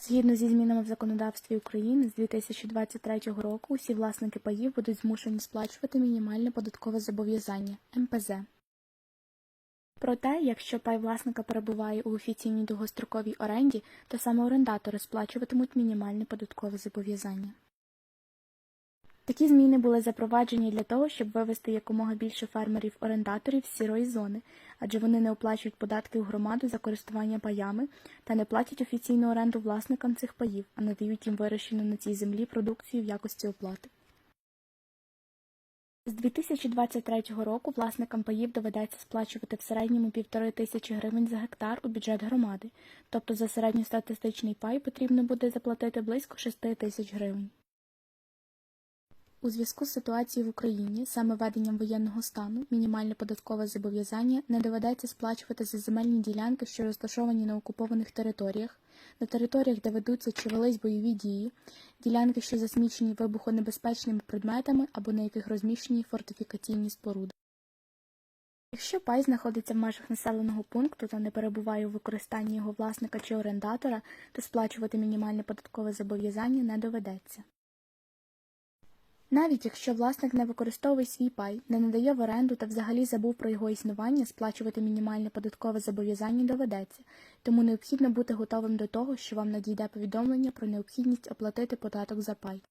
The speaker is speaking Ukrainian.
Згідно зі змінами в законодавстві України з 2023 року усі власники паїв будуть змушені сплачувати мінімальне податкове зобов'язання МПЗ. Проте, якщо пай власника перебуває у офіційній довгостроковій оренді, то саме орендатори сплачуватимуть мінімальне податкове зобов'язання. Такі зміни були запроваджені для того, щоб вивести якомога більше фермерів-орендаторів з сірої зони, адже вони не оплачують податки у громаду за користування паями та не платять офіційну оренду власникам цих паїв, а надають їм вирощену на цій землі продукцію в якості оплати. З 2023 року власникам паїв доведеться сплачувати в середньому півтори тисячі гривень за гектар у бюджет громади, тобто за середньостатистичний пай потрібно буде заплатити близько 6 тисяч гривень. У зв'язку з ситуацією в Україні, саме введенням воєнного стану, мінімальне податкове зобов'язання не доведеться сплачувати за земельні ділянки, що розташовані на окупованих територіях, на територіях, де ведуться чи велись бойові дії, ділянки, що засмічені вибухонебезпечними предметами або на яких розміщені фортифікаційні споруди. Якщо пай знаходиться в межах населеного пункту та не перебуває у використанні його власника чи орендатора, то сплачувати мінімальне податкове зобов'язання не доведеться. Навіть якщо власник не використовує свій пай, не надає в оренду та взагалі забув про його існування, сплачувати мінімальне податкове зобов'язання доведеться, тому необхідно бути готовим до того, що вам надійде повідомлення про необхідність оплатити податок за пай.